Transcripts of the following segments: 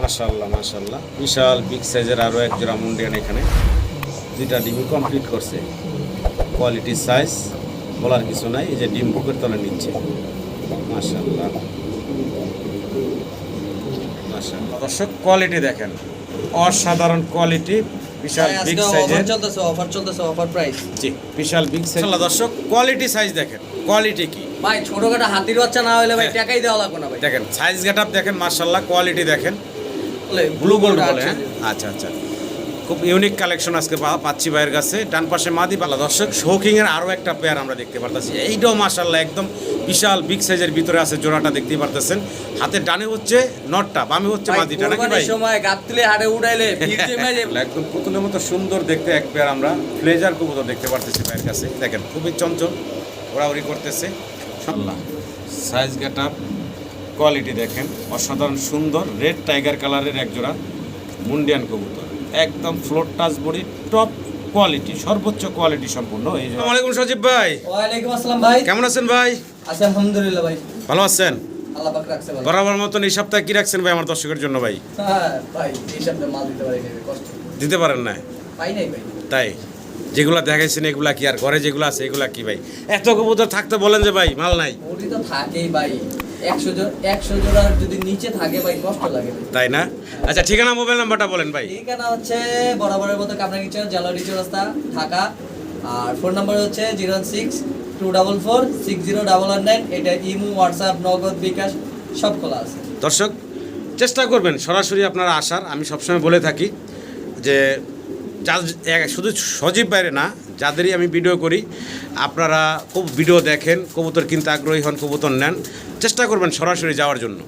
মাশাল্লাহ মাশাল্লাহ বিশাল বিগ সাইজের আরও এক জোড়া মুন্ডিয়ান এখানে। দুইটা ডিমই কমপ্লিট করছে। কোয়ালিটি সাইজ বলার কিছু নাই এই যে ডিম বুকের তলে নিচ্ছে। মাশাল্লাহ মাশাল্লাহ দর্শক কোয়ালিটি দেখেন। অসাধারণ কোয়ালিটি বিশাল বিগ সাইজের অফার চলতেছে অফার চলতেছে অফার প্রাইস জি বিশাল বিগ সাইজ দর্শক কোয়ালিটি সাইজ দেখেন। কোয়ালিটি কি? ভাই ছোটখাটো হাতির বাচ্চা না হলে ভাই হ্যাঁ। টাকাই দেওয়া লাগবে না ভাই। দেখেন সাইজ গেট আপ দেখেন মার্শাল্লাহ কোয়ালিটি দেখেন। বলে গোল্ড বলে হ্যাঁ। আচ্ছা আচ্ছা। খুব ইউনিক কালেকশন আজকে পাচ্ছি ভাইয়ের কাছে। ডান পাশে মাদি পালা। দর্শক শোকিং এর আরও একটা পেয়ার আমরা দেখতে পারতেছি। এইটাও মার্শাল্লাহ একদম বিশাল বিগ সাইজের ভিতরে আছে জোড়াটা দেখতেই পারতেছেন। হাতের ডানে হচ্ছে নটটা বামে হচ্ছে মাদিটা নাকি ভাই? সময় গাবতলে হাটে উড়াইলে জমে একদম পুতুলের মতো সুন্দর দেখতে এক পেয়ার আমরা। ফ্লেজার কবুতর দেখতে পারতেছি ভাইয়ের কাছে। দেখেন খুবই চঞ্চল ওড়াউড়ি করতেছে। সাল্লাহ সাইজ গেট আপ কোয়ালিটি দেখেন অসাধারণ সুন্দর রেড টাইগার কালারের এক জোড়া মুন্ডিয়ান কবুতর। একদম floor touch body top quality সর্বোচ্চ কোয়ালিটি সম্পূর্ণ এই যে- আসসালামু আলাইকুম সজীব ভাই। ওয়ালাইকুম আসসালাম ভাই। কেমন আছেন ভাই? আছি আলহামদুলিল্লাহ ভাই। ভালো আছেন? আল্লাহ পাক রাখছে ভালো। বরাবর মতন এই সপ্তাহে কি রাখছেন ভাই আমার দর্শকের জন্য ভাই? হ্যাঁ ভাই এই সপ্তাহে মাল দিতে পারি কষ্ট। দিতে পারেন না? পাই নাই ভাই। তাই? যেগুলা দেখাইছেন এগুলা কি আর ঘরে যেগুলো আছে এগুলা কি ভাই? এত কবুতর থাকতে বলেন যে ভাই মাল নাই। ওটি তো থাকেই ভাই। একশো জোড়া একশো জোড়ার যদি নিচে থাকে ভাই কষ্ট লাগে তাই না? আচ্ছা ঠিকানা মোবাইল নাম্বারটা বলেন ভাই। ঠিকানা হচ্ছে বরাবরের মতো কামরাঙ্গি চর জালারি চৌরাস্তা ঢাকা। আর ফোন নাম্বার হচ্ছে zero six two double four six zero double one nine. এটা ইমো হোয়াটসঅ্যাপ নগদ বিকাশ সব খোলা আছে। দর্শক চেষ্টা করবেন সরাসরি আপনারা আসার। আমি সবসময় বলে থাকি যে যা- শুধু সজীব বাইরে না যাদেরই আমি ভিডিও করি, আপনারা খুব ভিডিও দেখেন, কবুতর কিনতে আগ্রহী হন, কবুতর নেন, চেষ্টা করবেন সরাসরি যাওয়ার জন্য।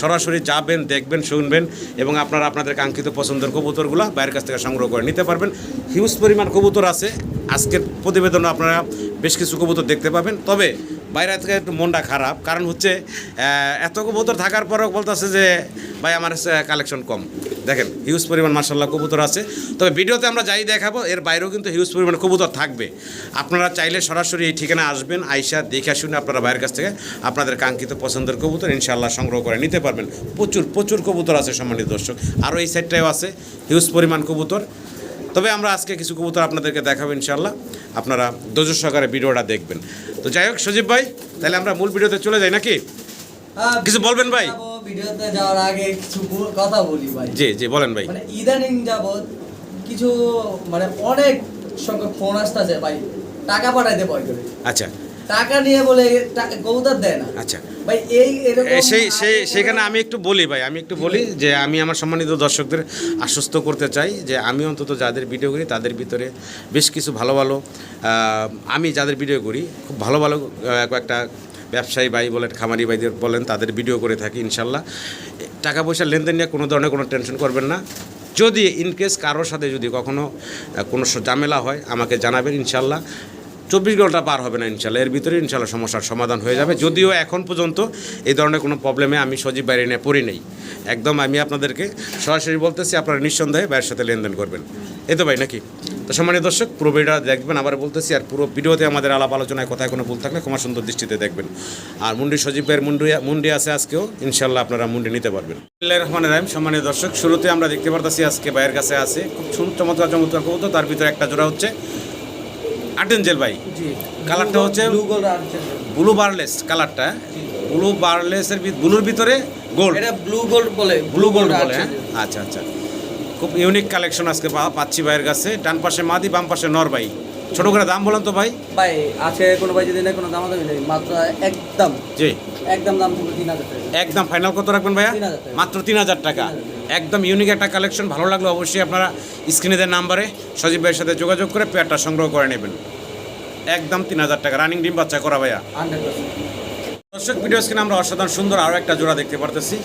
সরাসরি যাবেন, দেখবেন, শুনবেন এবং আপনারা আপনাদের কাঙ্ক্ষিত পছন্দের কবুতরগুলো বাইরের কাছ থেকে সংগ্রহ করে নিতে পারবেন। হিউজ পরিমাণ কবুতর আছে। আজকের প্রতিবেদনে আপনারা বেশ কিছু কবুতর দেখতে পাবেন। তবে বাইরে থেকে একটু মনটা খারাপ। কারণ হচ্ছে এত কবুতর থাকার পরেও বলতেছে যে, ভাই, আমার কালেকশন কম। দেখেন হিউজ পরিমাণ মার্শাল্লাহ কবুতর আছে। তবে ভিডিওতে আমরা যাই দেখাবো, এর বাইরেও কিন্তু হিউজ পরিমাণ কবুতর থাকবে। আপনারা চাইলে সরাসরি এই ঠিকানা আসবেন, আইসা দেখে শুনে আপনারা বাইরের কাছ থেকে আপনাদের কাঙ্ক্ষিত পছন্দের কবুতর ইনশাল্লাহ সংগ্রহ করে নিতে পারবেন। প্রচুর প্রচুর কবুতর আছে সম্মানিত দর্শক। আরও এই সাইডটাও আছে হিউজ পরিমাণ কবুতর। তবে আমরা আজকে কিছু কবুতর আপনাদেরকে দেখাবো ইনশাল্লাহ আপনারা দোজ সহকারে ভিডিওটা দেখবেন। তো যাই হোক সজীব ভাই তাহলে আমরা মূল ভিডিওতে চলে যাই নাকি? হ্যাঁ, কিছু বলবেন ভাই? ভিডিওতে যাওয়ার আগে কিছু কথা বলি ভাই। জি জি বলেন ভাই। মানে ইদানিং যাবৎ কিছু মানে অনেক সংখ্যক ফোন আসতেছে ভাই টাকা পাঠাইতে ভয় করে। আচ্ছা। টাকা নিয়ে বলে কবুতর দেয় না। আচ্ছা। ভাই এই সেই সেই সেখানে আমি একটু বলি ভাই আমি একটু বলি যে আমি আমার সম্মানিত দর্শকদের আশ্বস্ত করতে চাই যে আমি অন্তত যাদের ভিডিও করি তাদের ভিতরে বেশ কিছু ভালো ভালো আমি যাদের ভিডিও করি খুব ভালো ভালো কয়েকটা ব্যবসায়ী ভাই বলেন খামারি ভাইদের বলেন তাদের ভিডিও করে থাকি ইনশাল্লাহ। টাকা পয়সার লেনদেন নিয়ে কোনো ধরনের কোনো টেনশন করবেন না। যদি ইনকেস কারোর সাথে যদি কখনো কোনো ঝামেলা হয় আমাকে জানাবেন ইনশাল্লাহ। চব্বিশ ঘণ্টা পার হবে না ইনশাল্লাহ। এর ভিতরে ইনশাল্লাহ সমস্যার সমাধান হয়ে যাবে। যদিও এখন পর্যন্ত এই ধরনের কোনো প্রবলেমে আমি সজীব বাইরে নিয়ে পড়ি নেই। একদম আমি আপনাদেরকে সরাসরি বলতেছি, আপনারা নিঃসন্দেহে বাইরের সাথে লেনদেন করবেন। এই তো ভাই নাকি? তো সম্মানীয় দর্শক, পুরো ভিডিওটা দেখবেন, আবার বলতেছি, আর পুরো ভিডিওতে আমাদের আলাপ আলোচনায় কোথায় কোনো ভুল থাকলে ক্ষমা সুন্দর দৃষ্টিতে দেখবেন। আর মুন্ডি, সজীব ভাইয়ের মুন্ডি মুন্ডি আছে আজকেও, ইনশাল্লাহ আপনারা মুন্ডি নিতে পারবেন। রহমান রাহিম। সম্মানীয় দর্শক, শুরুতে আমরা দেখতে পারতেছি আজকে ভাইয়ের কাছে আছে। খুব চমৎকার চমৎকার কবুতর, তার ভিতরে একটা জোড়া হচ্ছে। আর্টেনজেল ভাই। কালারটা হচ্ছে- ব্লু গোল্ড আর্চেল ব্লু বারলেস কালারটা ব্লু বারলেসের ব্লুর ভিতরে গোল্ড এটা ব্লু। গোল্ড বলে ব্লু গোল্ড বলে হ্যাঁ? আচ্ছা আচ্ছা। খুব ইউনিক কালেকশন আজকে পাচ্ছি ভাইয়ের কাছে। ডান পাশে মাদি বাম পাশে নর ভাই। ছোট করে দাম বলেন তো ভাই। ভাই আছে কোনো ভাই যদি না কোনো দামাদামি নেই মাত্র একদম। জি। একদম দাম তিন হাজার টাকা। একদম ফাইনাল কত রাখবেন ভাইয়া? মাত্র তিন হাজার টাকা। একদম ইউনিক একটা কালেকশন ভালো লাগল অবশ্যই আপনারা স্ক্রিনে দেওয়ার নাম্বারে সজীব ভাইয়ের সাথে যোগাযোগ করে পেয়ারটা সংগ্রহ করে নেবেন। একদম তিন হাজার টাকা। রানিং ডিম বাচ্চা করা ভাইয়া। দর্শক ভিডিও স্ক্রিনে আমরা অসাধারণ সুন্দর আরও একটা জোড়া দেখতে পারতেছি।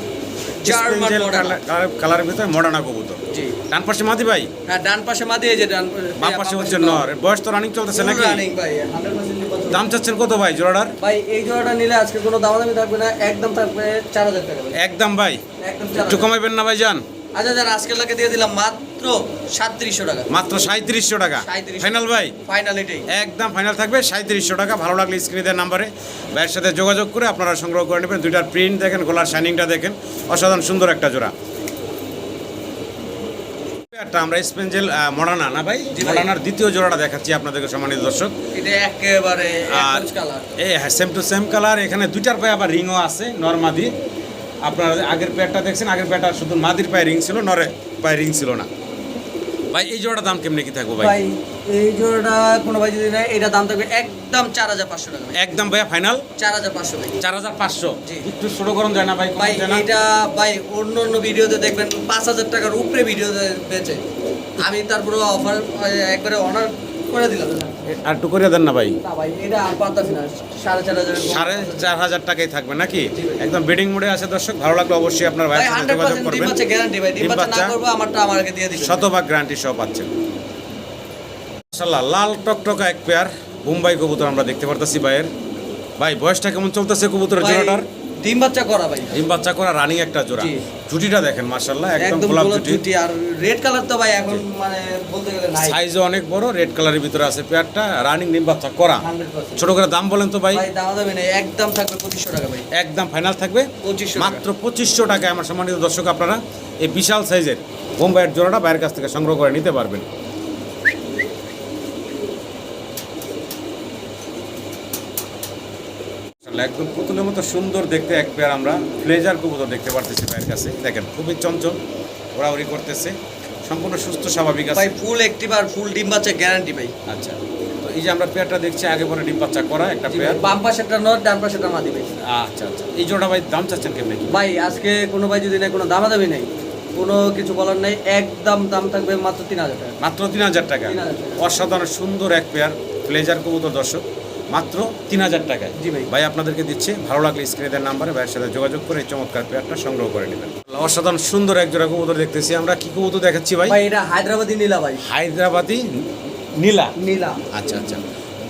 কালারের ভিতরে মডার্না কবুতর। জি। ডান পাশে মাদি ভাই? হ্যাঁ ডান পাশে মাদি এই যে ডান বাম পাশে হচ্ছে নর। বয়স তো রানিং চলতেছে নাকি? রানিং ভাই 100% দাম চাচ্ছেন কত ভাই জোড়াটার? ভাই এই জোড়াটা নিলে আজকে কোনো দামাদামি থাকবে না একদম থাকবে চার হাজার টাকা একদম ভাই। একদম একটু কমাইবেন না ভাই যান আচ্ছা যারা আজকের লাগে দিয়ে দিলাম মাত্র সাতত্রিশশো টাকা। মাত্র সাঁত্রিশশো টাকা। ফাইনাল ভাই? ফাইনাল এটাই। একদম ফাইনাল থাকবে সাঁত্রিশশো টাকা। ভালো লাগলে স্ক্রিনে দেওয়ার নাম্বারে ভাইয়ের সাথে যোগাযোগ করে আপনারা সংগ্রহ করে নেবেন। দুইটার প্রিন্ট দেখেন গোলার শাইনিংটা দেখেন। অসাধারণ সুন্দর একটা জোড়া। একটা আমরা স্পেঞ্জেল মরানা না ভাই? ভাই। দ্বিতীয় জোড়াটা দেখাচ্ছি আপনাদেরকে সম্মানিত দর্শক। এটা একেবারে এই হ্যাঁ সেম টু সেম কালার এখানে দুইটার পায়ে আবার রিংও আছে নরমাদি আপনারা আগের পেয়ারটা দেখছেন? আগের পেয়ারটা শুধু মাদির পায়ে রিং ছিল নরে পায়ে রিং ছিল না। ভাই এই জোড়াটার দাম কেমনে কি থাকব ভাই? ভাই এই জোড়াটা কোনো ভাই যদি না এটা দাম থাকবে একদম চার হাজার পাঁচশো টাকা ভাই। একদম ভাইয়া ফাইনাল চার হাজার পাঁচশো ভাই। চার হাজার পাঁচশো। একটু ছোট করুন যায় না ভাই ভাই এটা ভাই অন্য অন্য ভিডিওতে দেখবেন পাঁচ হাজার টাকার উপরে ভিডিওতে বেচে। আমি তারপরে অফার একবারে অর্ডার করে দিলাম। আর একটু করে দেন না ভাই? সাড়ে চার হাজার টাকাই থাকবে নাকি? একদম বেডিং মোডে আছে দর্শক ভালো লাগলে অবশ্যই আপনার ভাই যোগাযোগ করবেন। শতভাগ গ্যারান্টি সহ পাচ্ছেন। লাল টকটকা এক পেয়ার মুম্বাই কবুতর আমরা দেখতে পারতেছি ভাইয়ের। ভাই বয়সটা কেমন চলতেছে কবুতরের জোড়াটার? ডিম বাচ্চা করা ভাই। ডিম বাচ্চা করা রানিং একটা জোড়া। জুটিটা দেখেন মাশাআল্লাহ একদম গোলাপ জুটি। আর রেড কালার তো ভাই এখন মানে বলতে গেলে নাই। সাইজও অনেক বড় রেড কালারের ভিতরে আছে পেয়ারটা রানিং ডিম বাচ্চা করা। ছোট করে দাম বলেন তো ভাই। ভাই দাম নেই একদম থাকবে পঁচিশশো টাকা ভাই। একদম ফাইনাল থাকবে? পঁচিশশো মাত্র পঁচিশশো টাকায় আমার সম্মানিত দর্শক আপনারা এই বিশাল সাইজের বোম্বাইয়ের জোড়াটা বাইরের কাছ থেকে সংগ্রহ করে নিতে পারবেন। একদম পুতুলের মতো সুন্দর দেখতে এক পেয়ার আমরা ফ্লেজার কবুতর দেখতে পারতেছি ভাইয়ের কাছে। দেখেন খুবই চঞ্চল ওড়াউড়ি করতেছে সম্পূর্ণ সুস্থ স্বাভাবিক আছে। ভাই ফুল অ্যাক্টিভ আর ফুল ডিম বাচ্চা গ্যারান্টি ভাই। আচ্ছা তো এই যে আমরা পেয়ারটা দেখছি আগে পরে ডিম বাচ্চা করা একটা পেয়ার। বাম একটা নট ডান পাশেরটা মাদি ভাই। আচ্ছা আচ্ছা এই জোড়া ভাই দাম চাচ্ছেন কেমনি ভাই আজকে কোনো ভাই যদি নেই কোনো দামাদামি নেই। কোনো কিছু বলার নাই একদম দাম থাকবে মাত্র তিন হাজার টাকা। মাত্র তিন হাজার টাকা। 3,000 টাকা। অসাধারণ সুন্দর এক পেয়ার প্লেজার কবুতর দর্শক। মাত্র তিন হাজার টাকায়। জি ভাই। ভাই আপনাদেরকে দিচ্ছে ভালো লাগলে স্ক্রিনে দেওয়ার নাম্বারে ভাইয়ের সাথে যোগাযোগ করে এই চমৎকার পেয়ারটা সংগ্রহ করে নেবেন। অসাধারণ সুন্দর এক জোড়া কবুতর দেখতেছি আমরা। কি কবুতর দেখাচ্ছি ভাই? ভাই এটা হায়দ্রাবাদি নীলা ভাই। হায়দ্রাবাদি নীলা? নীলা। আচ্ছা আচ্ছা।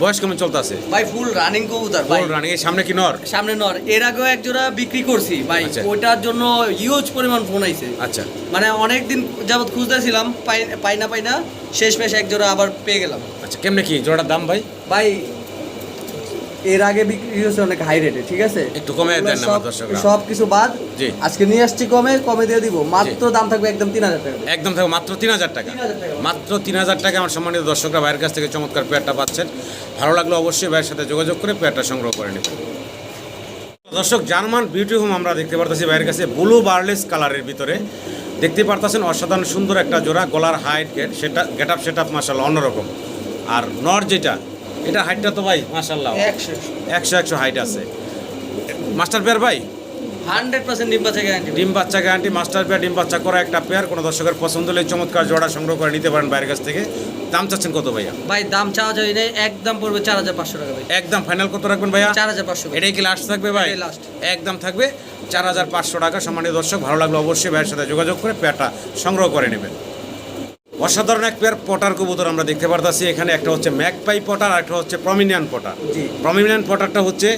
বয়স কেমন চলতেছে? ভাই ফুল রানিং কবুতর ভাই। রানিং এর সামনে কি নর? সামনে নর। এর আগেও এক জোড়া বিক্রি করছি ভাই। আচ্ছা। ওইটার জন্য হিউজ পরিমাণ ফোন আইছে। আচ্ছা। মানে অনেক দিন যাবত খুঁজতেছিলাম পাই পাই না পাই না শেষ মেশ এক জোড়া আবার পেয়ে গেলাম। আচ্ছা কেমনে কি? জোড়ার দাম ভাই? ভাই এর আগে বিক্রি হয়েছে অনেক হাই রেটে ঠিক আছে? একটু কমে দেন না সব কিছু বাদ। জি। আজকে নিয়ে আসছি কমে কমে দিয়ে দিব। মাত্র দাম থাকবে একদম তিন হাজার টাকা একদম থাকবে মাত্র তিন হাজার টাকা। 3,000 টাকা। মাত্র তিন হাজার টাকা আমার সম্মানিত দর্শকরা ভাইয়ের কাছ থেকে চমৎকার পেয়ারটা পাচ্ছেন। ভালো লাগলে অবশ্যই ভাইয়ের সাথে যোগাযোগ করে পেয়ারটা সংগ্রহ করে নেবেন। দর্শক জার্মান বিউটি হোম আমরা দেখতে পারতেছি ভাইয়ের কাছে ব্লু বার্লেস কালারের ভিতরে। দেখতে পারতেছেন অসাধারণ সুন্দর একটা জোড়া গলার হাইট গেট সেটা গেট আপ সেট আপ মাসাল্লাহ অন্যরকম। আর নর যেটা এটা হাইটটা তো ভাই মাসাল্লাহ একশো একশো। হাইট আছে। মাস্টার পেয়ার ভাই? হান্ড্রেড পার্সেন্ট ডিম বাচ্চা গ্যারান্টি ডিম বাচ্চা গ্যারান্টি মাস্টার পেয়ার ডিম বাচ্চা করা একটা পেয়ার। কোনো দর্শকের পছন্দ হলে চমৎকার জোড়া সংগ্রহ করে নিতে পারেন বাইরের কাছ থেকে। দাম চাচ্ছেন কত ভাইয়া? ভাই দাম চাওয়া যায় নেই একদম পড়বে চার হাজার পাঁচশো টাকা ভাই। একদম ফাইনাল কত রাখবেন ভাইয়া? চার হাজার পাঁচশো এটাই কি লাস্ট থাকবে ভাই? লাস্ট একদম থাকবে। চার হাজার পাঁচশো টাকা। সম্মানিত দর্শক ভালো লাগলে অবশ্যই ভাইয়ের সাথে যোগাযোগ করে পেয়ারটা সংগ্রহ করে নেবেন। অসাধারণ এক পেয়ার পটার কবুতর আমরা দেখতে পারতাছি। এখানে একটা হচ্ছে ম্যাকপাই পটার আর একটা হচ্ছে প্রমিনিয়ান পটার। প্রমিনিয়ান পটারটা হচ্ছে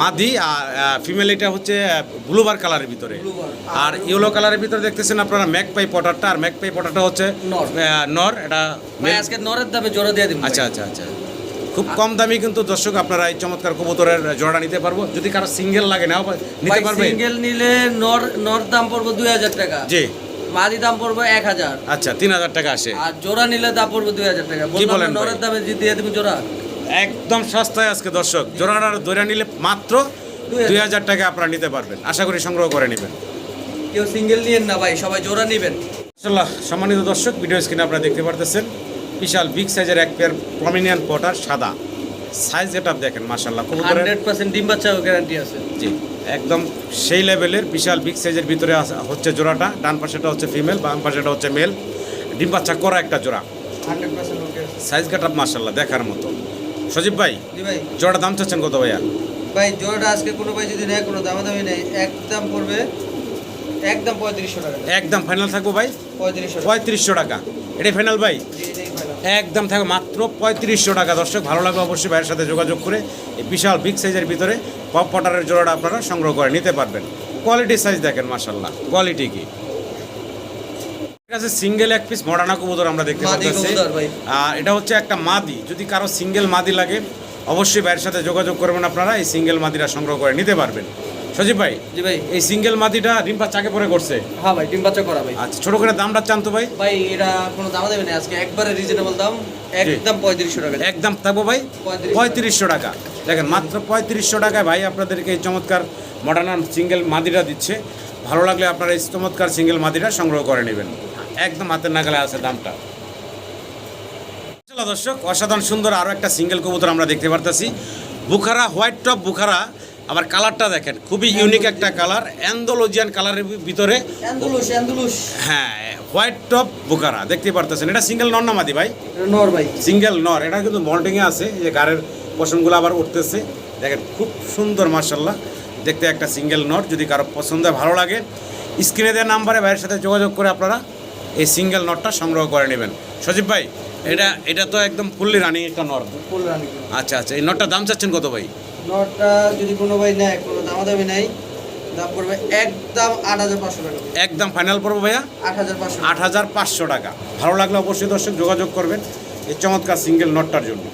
মাদি। আর ফিমেল এটা হচ্ছে ব্লুবার কালারের ভিতরে। আর ইয়েলো কালারের ভিতরে দেখতেছেন আপনারা ম্যাকপাই পটারটা। আর ম্যাকপাই পটারটা হচ্ছে নর। এটা আজকে নরের দামে জোড়া দিয়ে দিন আচ্ছা আচ্ছা আচ্ছা। খুব কম দামি কিন্তু দর্শক আপনারা এই চমৎকার কবুতরের জোড়া নিতে পারব। যদি কারও সিঙ্গেল লাগে নাও নিতে পারবে? সিঙ্গেল নিলে নর নর দাম পড়বে দুই হাজার টাকা। জি। মাদি দাম পড়বে এক হাজার। আচ্ছা তিন হাজার টাকা আসে। আর জোড়া নিলে দাম পড়বে দুই হাজার টাকা। বলেন নরের দামে দিয়ে তুমি জোড়া? একদম সস্তায় আজকে দর্শক। জোড়াটা ধরে নিলে মাত্র দুই হাজার। টাকা আপনারা নিতে পারবেন। আশা করি সংগ্রহ করে নেবেন। কেউ সিঙ্গেল নিয়েন না ভাই সবাই জোড়া নিবেন। ইনশাল্লাহ সম্মানিত দর্শক ভিডিও স্ক্রিনে আপনারা দেখতে পারতেছেন বিশাল বিগ সাইজের এক পেয়ার প্রমিনিয়ান পটার সাদা। সাইজ এটা দেখেন মাশাল্লাহ কবুতরের পার্সেন্ট ডিম বাচ্চা গ্যারান্টি আছে। জি একদম সেই লেভেলের বিশাল বিগ সাইজের ভিতরে হচ্ছে জোড়াটা। ডান পাশেটা হচ্ছে ফিমেল বাম পাশেটা হচ্ছে মেল ডিম বাচ্চা করা একটা জোড়া। ওকে সাইজ কাট আপ দেখার মতো। সজীব ভাই জি ভাই। জোড়া দাম চাচ্ছেন কত ভাইয়া? ভাই জোড়াটা আজকে কোনো ভাই যদি নেয় কোনো দামাদামি নেই একদম পড়বে একদম পঁয়ত্রিশশো টাকা। একদম ফাইনাল থাকব ভাই? পঁয়ত্রিশশো পঁয়ত্রিশশো টাকা। এটাই ফাইনাল ভাই। একদম থাকবে মাত্র পঁয়ত্রিশশো টাকা। দর্শক ভালো লাগবে অবশ্যই ভাইয়ের সাথে যোগাযোগ করে এই বিশাল বিগ সাইজের ভিতরে পপ পটারের জোড়াটা আপনারা সংগ্রহ করে নিতে পারবেন। কোয়ালিটি সাইজ দেখেন মার্শাল্লাহ কোয়ালিটি কি? কাছে সিঙ্গেল এক পিস মডার্না কবুতর আমরা দেখতে পাচ্ছি আর এটা হচ্ছে একটা মাদি। যদি কারও সিঙ্গেল মাদি লাগে অবশ্যই ভাইয়ের সাথে যোগাযোগ করবেন আপনারা এই সিঙ্গেল মাদিরা সংগ্রহ করে নিতে পারবেন। সজীব ভাই জি ভাই। এই সিঙ্গেল মাদিটা রিম্পা চাকে পরে করছে। হ্যাঁ ভাই ডিম বাচ্চা করা ভাই। আচ্ছা ছোট করে দামটা চান তো ভাই। ভাই এটা কোনো দাম দেবে না আজকে একবারে রিজনেবল দাম একদম পঁয়ত্রিশশো টাকা। একদম থাকব ভাই 3500 পঁয়ত্রিশশো টাকা। দেখেন মাত্র পঁয়ত্রিশশো টাকায় ভাই আপনাদেরকে এই চমৎকার মডার্ন সিঙ্গেল মাদিটা দিচ্ছে। ভালো লাগলে আপনারা এই চমৎকার সিঙ্গেল মাদিটা সংগ্রহ করে নেবেন। একদম হাতের নাগালে আছে দামটা। দর্শক অসাধারণ সুন্দর আরও একটা সিঙ্গেল কবুতর আমরা দেখতে পারতেছি। বুখারা হোয়াইট টপ বুখারা আবার কালারটা দেখেন খুবই ইউনিক একটা কালার অ্যান্ডোলজিয়ান কালারের ভিতরে। হ্যাঁ হোয়াইট টপ বুখারা দেখতে পারতেছেন। এটা সিঙ্গেল নর না মাদি ভাই? নর ভাই। সিঙ্গেল নর এটা কিন্তু মল্টিংয়ে আছে যে গাড়ের পশমগুলো আবার উঠতেছে। দেখেন খুব সুন্দর মার্শাল্লাহ দেখতে একটা সিঙ্গেল নট যদি কারও পছন্দ হয়, ভালো লাগে স্ক্রিনে দেওয়া নাম্বারে ভাইয়ের সাথে যোগাযোগ করে আপনারা এই সিঙ্গেল নটটা সংগ্রহ করে নেবেন। সজীব ভাই এটা এটা তো একদম ফুললি রানিং একটা রানি আচ্ছা আচ্ছা এই নটটার দাম চাচ্ছেন কত ভাই? নটটা যদি কোনো ভাই নেয় কোনো দামাদামি নাই দাম পড়বে একদম আট হাজার পাঁচশো টাকা। একদম ফাইনাল পড়ব ভাইয়া? আট হাজার পাঁচশো আট হাজার পাঁচশো টাকা। ভালো লাগলে অবশ্যই দর্শক যোগাযোগ করবেন এই চমৎকার সিঙ্গেল নটটার জন্য।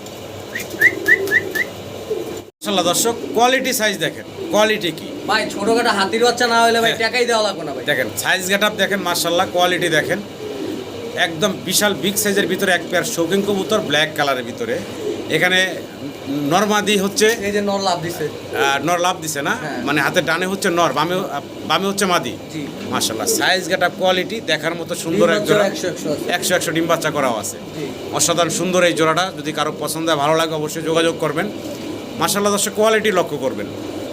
মাশাআল্লাহ দর্শক কোয়ালিটি সাইজ দেখেন। কোয়ালিটি কি? ভাই ছোটখাটো হাতির বাচ্চা না হলে ভাই হ্যাঁ। টাকাই দেওয়া লাগবে না ভাই। দেখেন সাইজ গেট আপ দেখেন মার্শাল্লাহ কোয়ালিটি দেখেন। একদম বিশাল বিগ সাইজের ভিতরে এক পেয়ার শৌখিন কবুতর ব্ল্যাক কালারের ভিতরে। এখানে নর্মাদি হচ্ছে এই যে নর লাভ দিছে। নর লাভ দিছে না? হ্যাঁ। মানে হাতে ডানে হচ্ছে নর বামে বামে হচ্ছে মাদি? জি। মার্শাল্লাহ সাইজ গেট আপ কোয়ালিটি দেখার মতো সুন্দর এক জোড়া। একশো একশো ডিম বাচ্চা করাও আছে। জি। অসাধারণ সুন্দর এই জোড়াটা যদি কারও পছন্দ হয় ভালো লাগে অবশ্যই যোগাযোগ করবেন। মার্শাল্লাহ দর্শক কোয়ালিটি লক্ষ্য করবেন।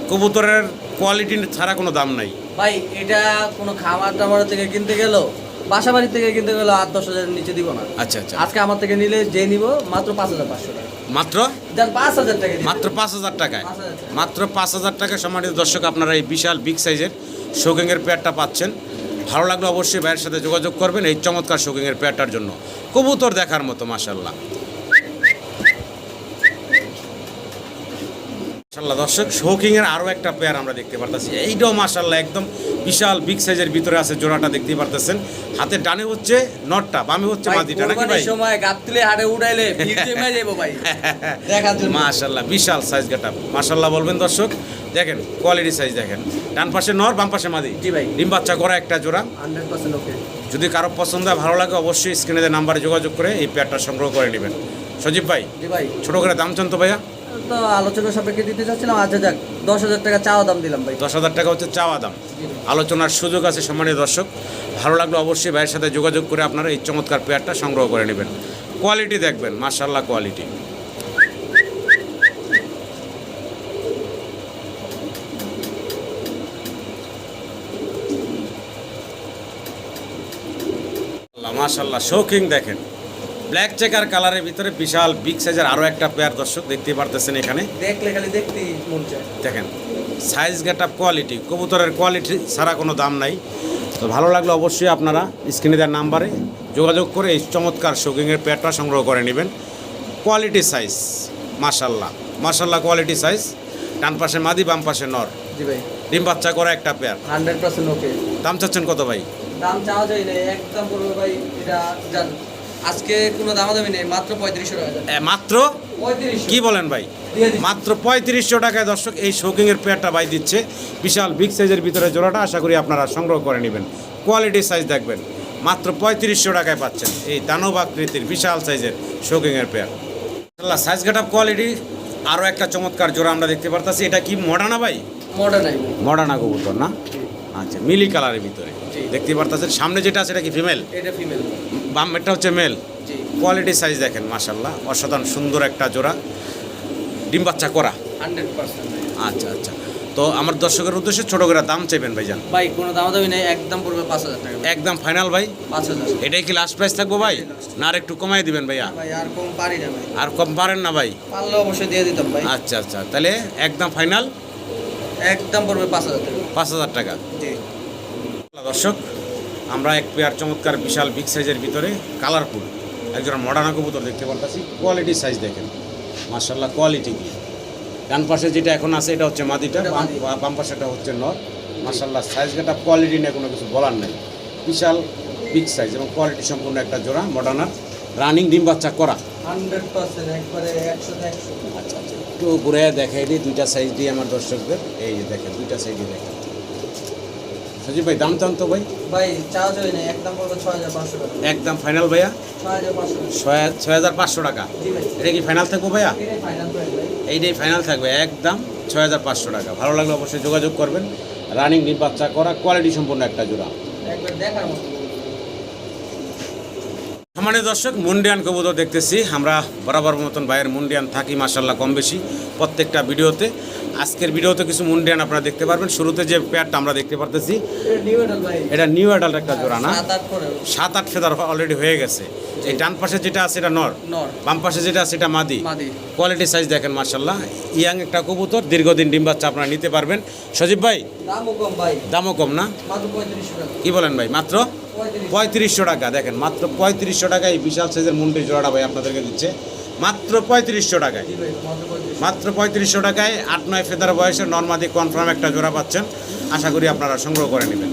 কবুতরের কোয়ালিটি ছাড়া কোনো দাম নাই। ভাই এটা কোনো খামার টামার থেকে কিনতে গেল? বাসা বাড়ি থেকে কিন্তু গেলে আট দশ হাজারের নিচে দিব না। আচ্ছা আচ্ছা। আজকে আমার থেকে নিলে যে নিব মাত্র পাঁচ হাজার পাঁচশো টাকা। মাত্র? পাঁচ হাজার টাকা মাত্র পাঁচ হাজার টাকায়। মাত্র পাঁচ হাজার টাকায় সম্মানিত দর্শক আপনারা এই বিশাল বিগ সাইজের শোকিংয়ের পেয়ারটা পাচ্ছেন। ভালো লাগলে অবশ্যই ভাইয়ের সাথে যোগাযোগ করবেন এই চমৎকার শোকিংয়ের পেয়ারটার জন্য। কবুতর দেখার মতো মাসাল্লাহ মাশাল্লাহ দর্শক শৌকিংয়ের আরও একটা পেয়ার আমরা দেখতে পারতেছি। এইটাও মাশাল্লাহ একদম বিশাল বিগ সাইজের ভিতরে আছে জোড়াটা দেখতেই পারতেছেন। হাতে ডানে হচ্ছে নটটা বামে হচ্ছে মাদিটা নাকি ভাই? সময় ভিড় জমে যাব ভাই। দেখার জন্য। মাশাল্লাহ বিশাল সাইজ গেট। মাশাল্লাহ বলবেন দর্শক দেখেন কোয়ালিটি সাইজ দেখেন। ডান পাশে নর বাম পাশে মাদি। জি ভাই। ডিম বাচ্চা করা একটা জোড়া। হান্ড্রেড পার্সেন্ট ওকে যদি কারও পছন্দ হয় ভালো লাগে অবশ্যই স্ক্রিনে নাম্বারে যোগাযোগ করে এই পেয়ারটা সংগ্রহ করে নেবেন। সজীব ভাই জি ভাই। ছোট করে দাম চান তো ভাইয়া? তো আলোচনা সাপেক্ষে দিতে চাচ্ছিলাম। আচ্ছা যাক, দশ হাজার টাকা চাওয়া দাম দিলাম ভাই। দশ হাজার টাকা হচ্ছে চাওয়া দাম। আলোচনার সুযোগ আছে সম্মানীয় দর্শক। ভালো লাগলে অবশ্যই ভাইয়ের সাথে যোগাযোগ করে আপনারা এই চমৎকার পেয়ারটা সংগ্রহ করে নেবেন। কোয়ালিটি দেখবেন মার্শাল্লাহ কোয়ালিটি। মাশাল্লাহ শৌকিং দেখেন। ব্ল্যাক চেকার কালারের ভিতরে বিশাল বিগ সাইজের আরও একটা পেয়ার দর্শক দেখতে পারতেছেন এখানে। দেখলে খালি দেখতেই মন চায়। দেখেন সাইজ গেট আপ কোয়ালিটি কবুতরের কোয়ালিটি ছাড়া কোনো দাম নাই। তো ভালো লাগলে অবশ্যই আপনারা স্ক্রিনে দেওয়ার নাম্বারে যোগাযোগ করে এই চমৎকার শৌকিংয়ের পেয়ারটা সংগ্রহ করে নেবেন। কোয়ালিটি সাইজ মাশাল্লাহ মাশাল্লাহ কোয়ালিটি সাইজ ডান পাশে মাদি বাম পাশে নর। জি ভাই। ডিম বাচ্চা করা একটা পেয়ার হান্ড্রেড পার্সেন্ট ওকে দাম চাচ্ছেন কত ভাই? দাম চাওয়া যায় না একদম পড়বে ভাই এটা জান আজকে কোনো দামাদামি নেই মাত্র পঁয়ত্রিশশো টাকা। মাত্র? কি বলেন ভাই? মাত্র পঁয়ত্রিশশো টাকায় দর্শক এই শৌকিংয়ের পেয়ারটা বাই দিচ্ছে। বিশাল বিগ সাইজের ভিতরে জোড়াটা আশা করি আপনারা সংগ্রহ করে নেবেন। কোয়ালিটি সাইজ দেখবেন। মাত্র পঁয়ত্রিশশো টাকায় পাচ্ছেন এই দানব আকৃতির বিশাল সাইজের শৌকিংয়ের পেয়ার। আল্লাহ সাইজ গেট আপ কোয়ালিটি আরও একটা চমৎকার জোড়া আমরা দেখতে পারতাছি। এটা কি মডার্না ভাই? মডার্না কবুতর না? আচ্ছা মিলি কালারের ভিতরে। দেখতে পারতাছেন? সামনে যেটা আছে এটা কি ফিমেল এটা ফিমেল বাম এটা হচ্ছে মেল কোয়ালিটি সাইজ দেখেন মাসাল্লাহ অসাধারণ সুন্দর একটা জোড়া। ডিম বাচ্চা করা। আচ্ছা আচ্ছা। তো আমার দর্শকের উদ্দেশ্যে ছোট করে দাম চাইবেন ভাইজান? ভাই কোনো দামাদামি নেই একদম পড়বে পাঁচ হাজার টাকা একদম ফাইনাল ভাই? পাঁচ হাজার। এটাই কি লাস্ট প্রাইস থাকব ভাই? না আর একটু কমাই দিবেন ভাইয়া? ভাই আর কম পারি না ভাই। আর কম পারেন না ভাই? পারলে অবশ্যই দিয়ে দিতাম ভাই। আচ্ছা আচ্ছা। তাহলে একদম ফাইনাল একদম পড়বে পাঁচ হাজার টাকা। পাঁচ হাজার টাকা। জি। দর্শক আমরা এক পেয়ার চমৎকার বিশাল বিগ সাইজের ভিতরে কালারফুল একজন মডার্ন কবুতর দেখতে পারতাছি। কোয়ালিটি সাইজ দেখেন। মার্শাল্লাহ কোয়ালিটি কি ডান পাশে যেটা এখন আছে এটা হচ্ছে মাদিটা বাম পাশেটা হচ্ছে নর। মার্শাল্লাহ সাইজ একটা কোয়ালিটি নিয়ে কোনো কিছু বলার নেই। বিশাল বিগ সাইজ এবং কোয়ালিটি সম্পূর্ণ একটা জোড়া মডার্নার রানিং ডিম বাচ্চা করা। হান্ড্রেড পার্সেন্ট একবারে একশো একশো। আচ্ছা আচ্ছা। একটু ঘুরে দেখাই দিই দুইটা সাইজ দিয়ে আমার দর্শকদের। এই যে দেখেন দুইটা সাইজই দেখেন। সজীব ভাই দাম চান তো ভাই? ভাই চার্জ হয় না একদম পড়বে ছয় হাজার পাঁচশো টাকা। একদম ফাইনাল ভাইয়া? ছয় হাজার পাঁচশো টাকা। এটা কি ফাইনাল থাকব ভাইয়া? এইটাই ফাইনাল থাকবে একদম ছয় হাজার পাঁচশো টাকা। ভালো লাগলে অবশ্যই যোগাযোগ করবেন। রানিং ডিম বাচ্চা করা কোয়ালিটি সম্পূর্ণ একটা জোড়া। একবার দেখার মতো। আমাদের দর্শক মুন্ডিয়ান কবুতর দেখতেছি। আমরা বরাবর মতন ভাইয়ের মুন্ডিয়ান থাকি মাসাল্লাহ কম বেশি প্রত্যেকটা ভিডিওতে। আজকের ভিডিওতে কিছু মুন্ডিয়ান আপনারা দেখতে পারবেন। শুরুতে যে প্যাডটা আমরা দেখতে পারতেছি এটা নিউ অ্যাডাল্ট একটা জোড়া না? সাত আট ফেদার অলরেডি হয়ে গেছে। এই ডান পাশে যেটা আছে এটা নর? বাম পাশে যেটা আছে এটা মাদি? কোয়ালিটি সাইজ দেখেন মার্শাল্লাহ ইয়াং একটা কবুতর দীর্ঘদিন ডিম বাচ্চা আপনারা নিতে পারবেন। সজীব ভাই? দামও কম না? কি বলেন ভাই মাত্র? পঁয়ত্রিশশো টাকা দেখেন মাত্র পঁয়ত্রিশশো টাকা এই বিশাল সাইজের মুন্ডি জোড়াটা ভাই আপনাদেরকে দিচ্ছে। মাত্র পঁয়ত্রিশশো টাকায়। মাত্র পঁয়ত্রিশশো টাকায় আট নয় ফেদার বয়সে নর্মাদি কনফার্ম একটা জোড়া পাচ্ছেন। আশা করি আপনারা সংগ্রহ করে নেবেন।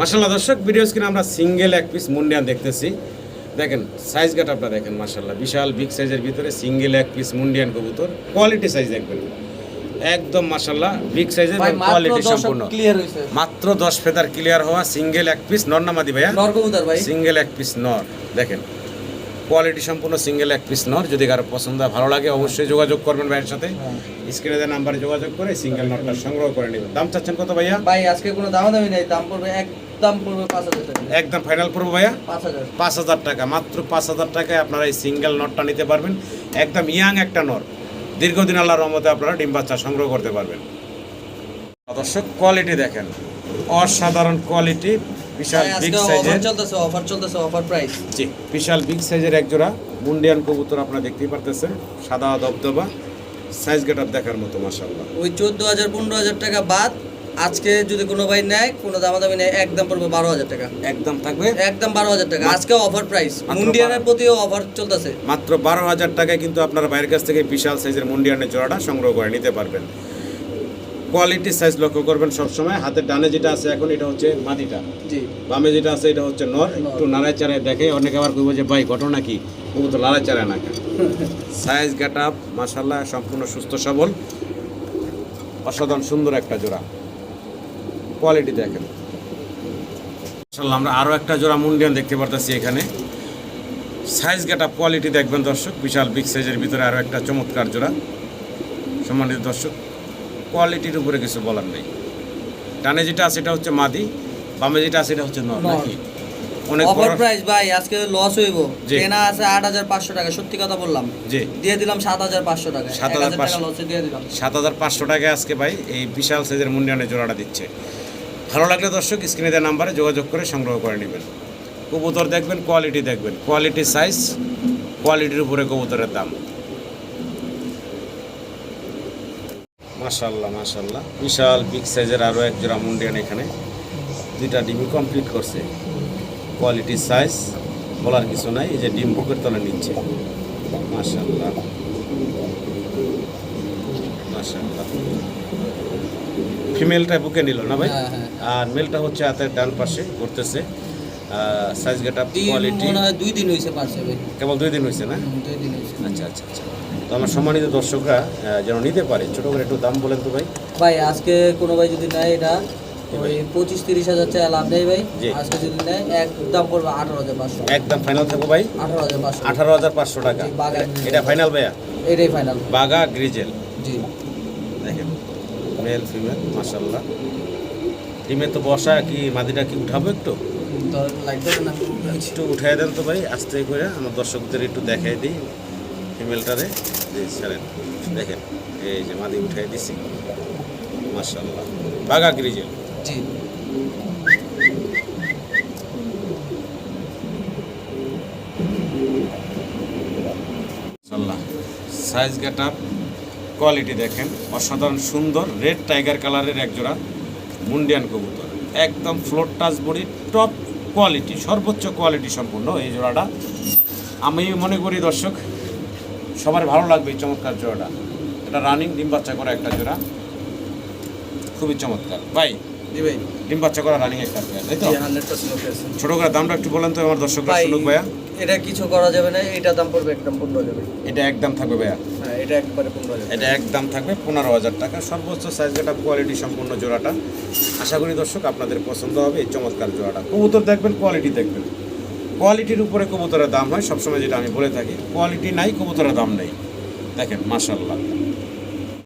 মাসাল্লাহ দর্শক ভিডিও স্ক্রিনে আমরা সিঙ্গেল এক পিস মুন্ডিয়ান দেখতেছি। দেখেন সাইজ গাট আপনারা দেখেন মাসাল্লাহ বিশাল বিগ সাইজের ভিতরে সিঙ্গেল এক পিস মুন্ডিয়ান কবুতর। কোয়ালিটি সাইজ দেখবেন। একদম মাসাল্লাহ বিগ সাইজের কোয়ালিটি সম্পূর্ণ। মাত্র দশ ফেদার ক্লিয়ার হওয়া সিঙ্গেল এক পিস নর নামাদি ভাইয়া। সিঙ্গেল এক পিস নর। দেখেন কোয়ালিটি সম্পূর্ণ সিঙ্গেল এক পিস নর যদি কারও পছন্দ হয়, ভালো লাগে অবশ্যই যোগাযোগ করবেন ভাইয়ের সাথে। স্ক্রিনে দেওয়া নাম্বারে যোগাযোগ করে সিঙ্গেল নটটা সংগ্রহ করে নেবেন। দাম চাচ্ছেন কত ভাইয়া? ভাই আজকে কোনো দাম দামি নেই দাম পড়বে একদম পড়বে পাঁচ হাজার টাকা। একদম ফাইনাল করব ভাইয়া? পাঁচ হাজার। পাঁচ হাজার টাকা মাত্র পাঁচ হাজার টাকায় আপনারা এই সিঙ্গেল নটটা নিতে পারবেন। একদম ইয়াং একটা নর দীর্ঘদিন আল্লাহর রহমতে আপনারা ডিম বাচ্চা সংগ্রহ করতে পারবেন। দর্শক কোয়ালিটি দেখেন। অসাধারণ কোয়ালিটি বিশাল বিগ সাইজের চলতেছে অফার চলতেছে অফার প্রাইস জি বিশাল বিগ সাইজের এক জোড়া মুন্ডিয়ান কবুতর আপনারা দেখতেই পারতেছেন। সাদা দবদবা সাইজ গেট দেখার মতো মাসাল্লাহ ওই চোদ্দ হাজার পনেরো হাজার টাকা বাদ আজকে যদি কোনো ভাই নেয় কোনো দামাদামি নেয় একদম পড়বে বারো হাজার টাকা। একদম থাকবে? একদম বারো হাজার টাকা আজকে অফার প্রাইস মুন্ডিয়ানের। প্রতিও অফার চলতেছে। মাত্র বারো হাজার টাকায় কিন্তু আপনারা বাইরের কাছ থেকে বিশাল সাইজের মুন্ডিয়ানের জোড়াটা সংগ্রহ করে নিতে পারবেন। কোয়ালিটি সাইজ লক্ষ্য করবেন সবসময়। হাতের ডানে যেটা আছে এখন এটা হচ্ছে মাদিটা জি। বামে যেটা আছে এটা হচ্ছে নর। একটু নাড়ায় চাড়ায় দেখে অনেকে আবার কইব যে ভাই ঘটনা কি? কবুতর লাড়ায় চাড়ায় না সাইজ গেট আপ মাসাল্লাহ সম্পূর্ণ সুস্থ সবল। অসাধারণ সুন্দর একটা জোড়া। কোয়ালিটি দেখেন। মাসাল্লাহ আমরা আরও একটা জোড়া মুন্ডিয়ান দেখতে পারতেছি এখানে। সাইজ গেট আপ কোয়ালিটি দেখবেন দর্শক। বিশাল বিগ সাইজের ভিতরে আরও একটা চমৎকার জোড়া। সম্মানিত দর্শক কোয়ালিটির উপরে কিছু বলার নেই। ডানে যেটা আছে এটা হচ্ছে মাদি বামে যেটা আছে এটা হচ্ছে নর। নাকি? অনেক অফার প্রাইস ভাই আজকে লস হইব। জি। কেনা আছে টাকা সত্যি কথা বললাম। জি। দিয়ে দিলাম সাত হাজার পাঁচশো টাকা। এক 7,500 হাজার টাকা লসে দিয়ে দিলাম। আজকে ভাই এই বিশাল সাইজের মুন্ডিয়ানের জোড়াটা দিচ্ছে। ভালো লাগলে দর্শক স্ক্রিনে দেওয়া নাম্বারে যোগাযোগ করে সংগ্রহ করে নেবেন। কবুতর দেখবেন কোয়ালিটি দেখবেন। কোয়ালিটি সাইজ কোয়ালিটির উপরে কবুতরের দাম। মাশাল্লাহ মাশাল্লাহ বিশাল বিগ সাইজের আরও এক জোড়া মুন্ডিয়ান এখানে। দুইটা ডিমই কমপ্লিট করছে। কোয়ালিটি সাইজ বলার কিছু নাই এই যে ডিম বুকের তলে নিচ্ছে। মাশাল্লাহ মাশাল্লাহ ফিমেলটা বুকে নিল না ভাই? হ্যাঁ, হ্যাঁ। আর মেলটা হচ্ছে হাতের ডান পাশে করতেছে। সাইজ গেট আপ কোয়ালিটি দুই দিন হয়েছে পারছে কেবল দুই দিন হয়েছে না? দুই দিন হয়েছে আচ্ছা আচ্ছা আচ্ছা। তো আমার সম্মানিত দর্শকরা যেন নিতে পারে। ছোটো করে একটু দাম বলেন তো ভাই। ভাই আজকে কোনো ভাই যদি নেয় এটা ওই পঁচিশ তিরিশ হাজার টাকা লাভ নেই ভাই। আজকে যদি নেয় একদম পড়বে আঠারো হাজার পাঁচশো। একদম ফাইনাল থাকব ভাই? আঠারো হাজার পাঁচশো। আঠারো হাজার পাঁচশো টাকা। এটা ফাইনাল ভাইয়া? এটাই ফাইনাল বাগা গ্রিজেল জি। দেখেন মেল ফিমেল মাসাল্লাহ ডিমে তো বসা কি মাদিটা কি উঠাবো একটু? একটু উঠাই দেন তো ভাই আস্তে করে। আমার দর্শকদের একটু দেখাই দিই। ফিমেলটারে ছাড়েন। দেখেন এই যে মাদি উঠাই দিছি। মাসাল্লাহ বাগা গ্রিজেল জি। সাইজ গেট আপ কোয়ালিটি দেখেন। অসাধারণ সুন্দর রেড টাইগার কালারের এক জোড়া মুন্ডিয়ান কবুতর। একদম floor touch body top quality সর্বোচ্চ কোয়ালিটি সম্পূর্ণ এই জোড়াটা। আমি মনে করি দর্শক সবার ভালো লাগবে এই চমৎকার জোড়াটা। এটা রানিং ডিম বাচ্চা করা একটা জোড়া। খুবই চমৎকার। ভাই ডিম বাচ্চা করা রানিং একটা ছোট করে দামটা একটু বলেন তো আমার দর্শকরা শুনুক ভাইয়া। এটা কিছু করা যাবে না এটা দাম পড়বে একদম পনেরো যাবে। এটা একদম থাকবে ভাইয়া। হ্যাঁ এটা একবারে পনেরো এটা একদম থাকবে পনেরো হাজার টাকা। সর্বোচ্চ সাইজ যেটা কোয়ালিটি সম্পূর্ণ জোড়াটা। আশা করি দর্শক আপনাদের পছন্দ হবে এই চমৎকার জোড়াটা। কবুতর দেখবেন কোয়ালিটি দেখবেন। কোয়ালিটির উপরে কবুতরের দাম হয়। সবসময় যেটা আমি বলে থাকি, কোয়ালিটি নাই, কবুতরের দাম নেই। দেখেন মাশাল্লাহ